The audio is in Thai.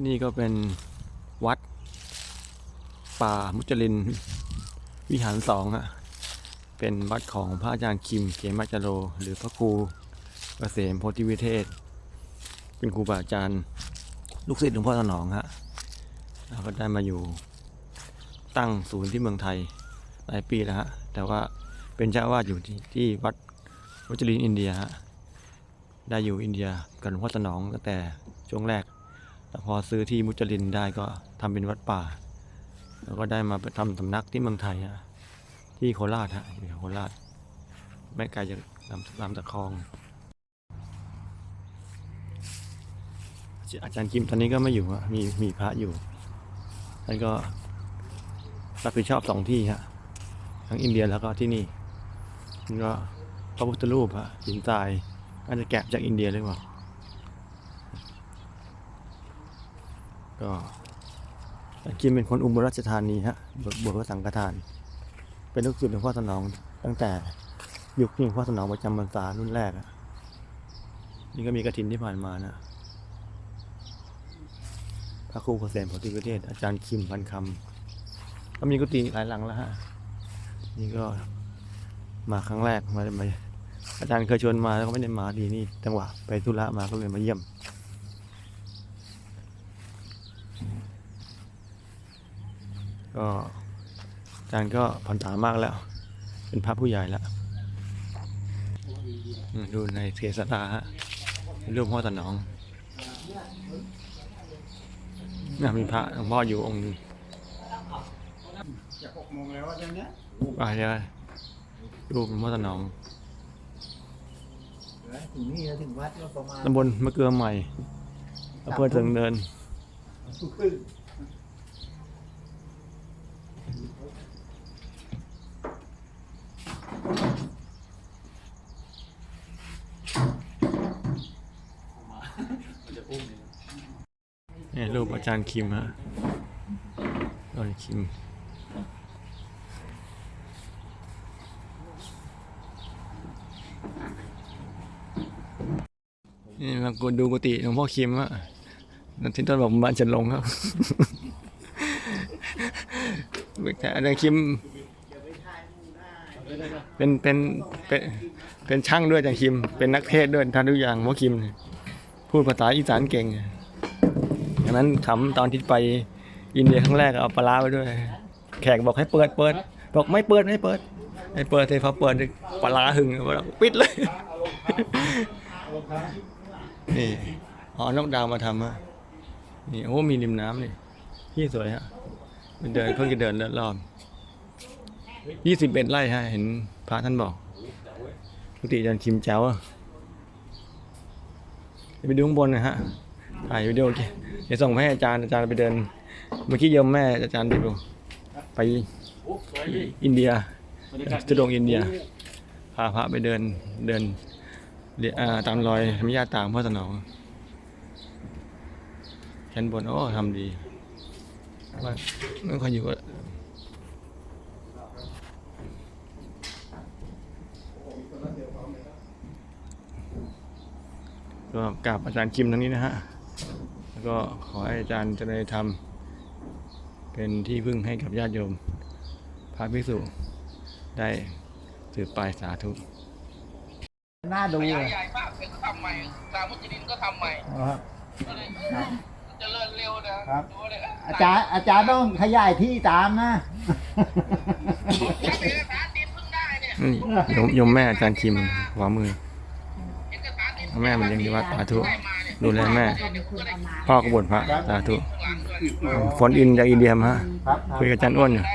ที่นี่ก็เป็นวัด ป่ามุจลิน วิหารสองฮะเป็นวัดของพระอาจารย์คิมเขมาจโร หรือพระครูเกษมโพธิวิเทศ เป็นครูบาอาจารย์ลูกศิษย์หลวงพ่อสนองฮะแล้วก็ได้มาอยู่ตั้งศูนย์ที่เมืองไทยหลายปีแล้วฮะ แต่ว่าเป็นเจ้าวาสอยู่ที่ที่วัดมุจลินอินเดียฮะ ได้อยู่อินเดียกับหลวงพ่อสนองตั้งแต่ช่วงแรก แต่พอซื้อที่มุจลินได้ก็ทำเป็นวัดป่า แล้วก็ได้มาทำสำนักที่เมืองไทยฮะที่โคราชฮะอยู่โคราช ไม่ไกลจากลำลำตะคองอาจารย์กิมตอนนี้ก็ไม่อยู่ฮะมีมีพระอยู่ท่านก็รับผิดชอบสองที่ฮะทั้งอินเดียแล้วก็ที่นี่นี่ก็พระพุทธรูปฮะหินทรายน่าจะแกะจากอินเดียหรือเปล่า ก็อาจารย์กิมเป็นคนอุบลราชธานีฮะบวชบวชพระสังฆทาน เป็นลูกศิษย์หลวงพ่อสนอง ตั้งแต่ยุคที่หลวงพ่อสนองประจำพรรษารุ่นแรกอะนี่ก็มีกระถินที่ผ่านมานะพระครูเกษมโพธิประเทศอาจารย์คิมพันคำก็มีกุฏิหลายหลังแล้วฮะนี่ก็มาครั้งแรกมามาอาจารย์เคยชวนมาแล้วก็ไม่ได้มาดีนี่จังหวะไปธุระมาก็เลยมาเยี่ยม ก็อาจารย์ก็ผ่อนตามากแล้ว เป็นพระผู้ใหญ่แล้วอืมดูในเทศนาฮะเป็นรูปพ่อตาหนองนะมีพระหลวงพ่ออยู่องค์หนึงจะหกโมงแล้วใช่ไหมไปเลยรูปหลวงพ่อตาหนองถึงนี่แล้วถึงวัดก็ประมาณตำบลมะเกลือใหม่อำเภอถึงเนิน รูปอาจารย์คิมฮะอาจารย์คิม นี่มากดดูกุฏิหลวงพ่อคิมฮะนันที่ต้นบอกบ้านฉันลงครับอาจารย์คิม เป็นเป็นเป็นเป็นช่างด้วยอาจารย์คิม เป็นนักเทศด้วยทานทุกอย่างหมอคิม พูดภาษาอีสานเก่งังนั้นขำตอนที่ไปอินเดียครั้งแรกเอาปลาไปด้วย แขกบอกให้เปิดเปิด บอกไม่เปิดไม่เปิดให้เปิดเลยพอเปิดปลาหึงบอกปิดเลยนี่อ๋อนกดาวมาทำฮะนี่โอ้มีริมน้ำนี่ที่สวยฮะมันเดินเพิ่งจะเดินรอบยี่สิบเอ็ดไร่ฮะ เห็นพระท่านบอกปกติอาจารย์คิมแจ๋วไปดูข้างบนนะฮะ ถ่ายวิดีโอเดี๋ยวส่งให้อาจารย์อาจารย์ไปเดิน เมื่อกี้โยมแม่อาจารย์ดิวไปอินเดียจะลงอินเดียพาพระไปเดินเดินเอ่าตามรอยธรรมญาติตามพ่อสนองชั้นบนโอ้ทำดีว่าไม่ค่อยอยู่ก็ก็กราบอาจารย์คิมทั้งนี้นะฮะ แล้วก็ขอให้อาจารย์เจริญธรรม เป็นที่พึ่งให้กับญาติโยม พระภิกษุได้สืบไปสาธุน่าดูขเลยยายใหญ่มากเสร็จก็ทำใหม่ตามมุจลินก็ทำใหม่ครับก็เลยเออเจริญเร็วนะครับดูเลยเอาจารย์อาจารย์ต้องขยายที่ตามนะถ้าเอกสารดินเพิ่งได้เนี่ยนี่โยมโยมแม่อาจารย์คิมขวามือเอกสารดินแม่มันยังดีว่าสาธุได้มาเนี่ยดูแลแม่เดี๋ยวก็ได้พ่อกบฏพระสาธุข้างหลังด้วยฝนอินจากอินเดียมาฮะครับคุยกับอาจารย์อ้วนอยู่ได้